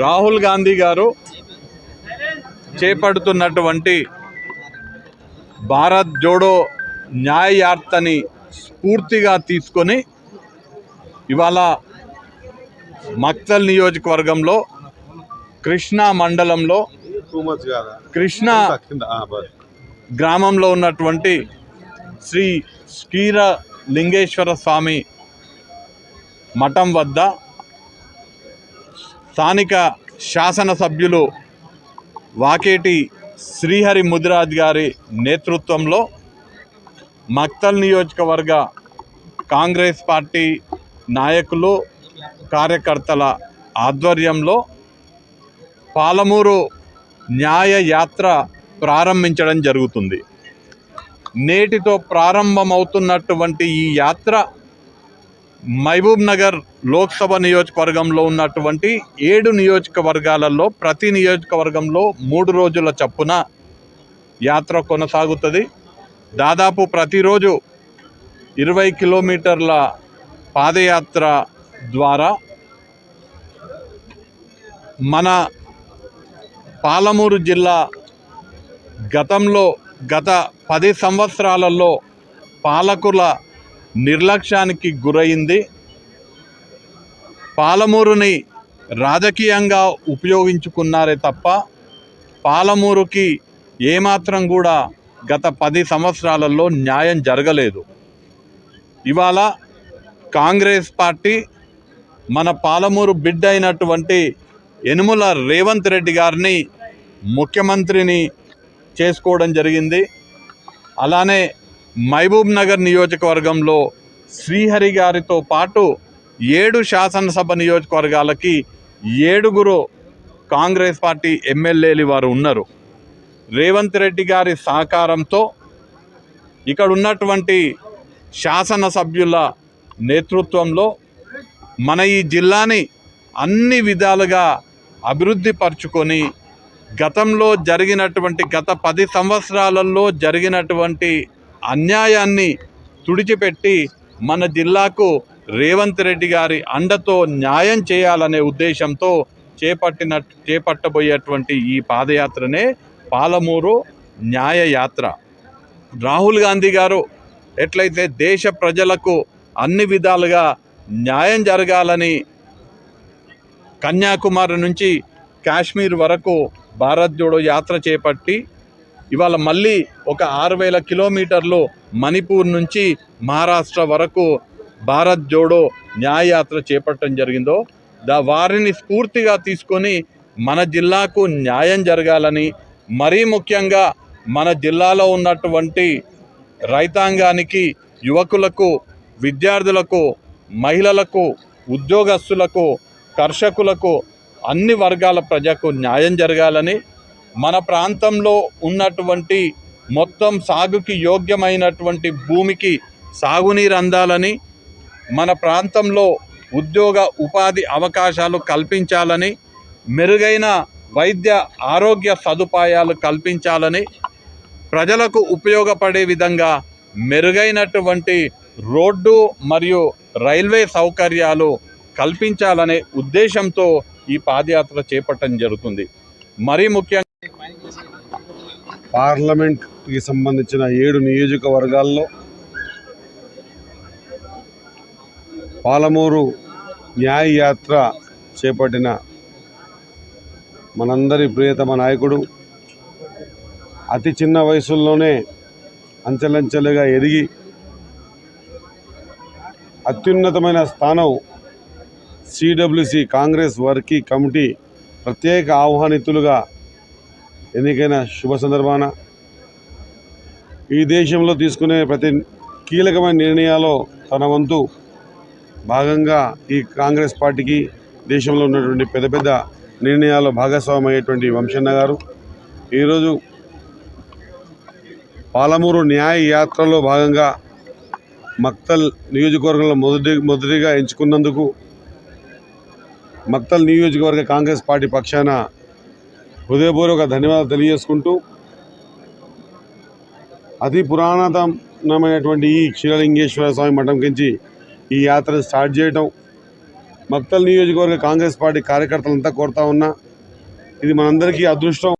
రాహుల్ గాంధీ గారు చేపడుతున్నటువంటి భారత్ జోడో న్యాయ స్ఫూర్తిగా తీసుకొని ఇవాళ మక్తల్ నియోజకవర్గంలో కృష్ణా మండలంలో కృష్ణా గ్రామంలో ఉన్నటువంటి శ్రీ స్కీర లింగేశ్వర స్వామి మఠం వద్ద స్థానిక శాసనసభ్యులు వాకేటి శ్రీహరి ముదిరాజ్ గారి నేతృత్వంలో మక్తల్ నియోజకవర్గ కాంగ్రెస్ పార్టీ నాయకులు కార్యకర్తల ఆధ్వర్యంలో పాలమూరు న్యాయ యాత్ర ప్రారంభించడం జరుగుతుంది. నేటితో ప్రారంభమవుతున్నటువంటి ఈ యాత్ర మహబూబ్ నగర్ లోక్సభ నియోజకవర్గంలో ఉన్నటువంటి ఏడు నియోజకవర్గాలలో ప్రతి నియోజకవర్గంలో మూడు రోజుల చప్పున యాత్ర కొనసాగుతుంది. దాదాపు ప్రతిరోజు ఇరవై కిలోమీటర్ల పాదయాత్ర ద్వారా మన పాలమూరు జిల్లా గతంలో గత పది సంవత్సరాలలో పాలకుల నిర్లక్ష్యానికి గురైంది. పాలమూరుని రాజకీయంగా ఉపయోగించుకున్నారే తప్ప పాలమూరుకి ఏమాత్రం కూడా గత పది సంవత్సరాలలో న్యాయం జరగలేదు. ఇవాళ కాంగ్రెస్ పార్టీ మన పాలమూరు బిడ్డ అయినటువంటి యనుమల రేవంత్ రెడ్డి గారిని ముఖ్యమంత్రిని చేసుకోవడం జరిగింది. అలానే మహబూబ్ నగర్ నియోజకవర్గంలో శ్రీహరి గారితో పాటు ఏడు శాసనసభ నియోజకవర్గాలకి ఏడుగురు కాంగ్రెస్ పార్టీ ఎమ్మెల్యేలు వారు ఉన్నారు. రేవంత్ రెడ్డి గారి సహకారంతో ఇక్కడ ఉన్నటువంటి శాసనసభ్యుల నేతృత్వంలో మన ఈ జిల్లాని అన్ని విధాలుగా అభివృద్ధి పరుచుకొని గతంలో జరిగినటువంటి గత పది సంవత్సరాలలో జరిగినటువంటి అన్యాయాన్ని తుడిచిపెట్టి మన జిల్లాకు రేవంత్ రెడ్డి గారి అండతో న్యాయం చేయాలనే ఉద్దేశంతో చేపట్టిన చేపట్టబోయేటువంటి ఈ పాదయాత్రనే పాలమూరు న్యాయ యాత్ర రాహుల్ గాంధీ గారు ఎట్లయితే దేశ ప్రజలకు అన్ని విధాలుగా న్యాయం జరగాలని కన్యాకుమారి నుంచి కాశ్మీర్ వరకు భారత్ జోడో యాత్ర చేపట్టి ఇవాళ మళ్ళీ ఒక ఆరు వేల కిలోమీటర్లు మణిపూర్ నుంచి మహారాష్ట్ర వరకు భారత్ జోడో న్యాయయాత్ర చేపట్టడం జరిగిందో దా వారిని స్ఫూర్తిగా తీసుకొని మన జిల్లాకు న్యాయం జరగాలని మరీ ముఖ్యంగా మన జిల్లాలో ఉన్నటువంటి రైతాంగానికి యువకులకు విద్యార్థులకు మహిళలకు ఉద్యోగస్తులకు కర్షకులకు అన్ని వర్గాల ప్రజకు న్యాయం జరగాలని మన ప్రాంతంలో ఉన్నటువంటి మొత్తం సాగుకి యోగ్యమైనటువంటి భూమికి సాగునీరు అందాలని మన ప్రాంతంలో ఉద్యోగ ఉపాధి అవకాశాలు కల్పించాలని మెరుగైన వైద్య ఆరోగ్య సదుపాయాలు కల్పించాలని ప్రజలకు ఉపయోగపడే విధంగా మెరుగైనటువంటి రోడ్డు మరియు రైల్వే సౌకర్యాలు కల్పించాలనే ఉద్దేశంతో ఈ పాదయాత్ర చేపట్టడం జరుగుతుంది. మరీ ముఖ్యంగా పార్లమెంట్కి సంబంధించిన ఏడు నియోజకవర్గాల్లో పాలమూరు న్యాయయాత్ర చేపట్టిన మనందరి ప్రియతమ నాయకుడు అతి చిన్న వయసుల్లోనే అంచెలంచెలుగా ఎదిగి అత్యున్నతమైన స్థానం సిడబ్ల్యూసి కాంగ్రెస్ వర్కీ కమిటీ ప్రత్యేక ఆహ్వానితులుగా ఎన్నికైన శుభ సందర్భాన ఈ దేశంలో తీసుకునే ప్రతి కీలకమైన నిర్ణయాల్లో తన వంతు భాగంగా ఈ కాంగ్రెస్ పార్టీకి దేశంలో ఉన్నటువంటి పెద్ద పెద్ద నిర్ణయాల్లో భాగస్వామయ్యేటువంటి వంశన్న గారు. ఈరోజు పాలమూరు న్యాయ యాత్రలో భాగంగా మక్తల్ నియోజకవర్గంలో మొదటి మొదటిగా ఎంచుకున్నందుకు మక్తల్ నియోజకవర్గ కాంగ్రెస్ పార్టీ పక్షాన హృదయపూర్వక ధన్యవాదాలు తెలియజేసుకుంటూ అతి పురాతనమైనటువంటి ఈ క్షీరలింగేశ్వర స్వామి మఠం కించి ఈ యాత్ర స్టార్ట్ చేయటం. మక్తల్ నియోజకవర్గ కాంగ్రెస్ పార్టీ కార్యకర్తలంతా కోరుతా ఉన్నా ఇది మనందరికీ అదృష్టం.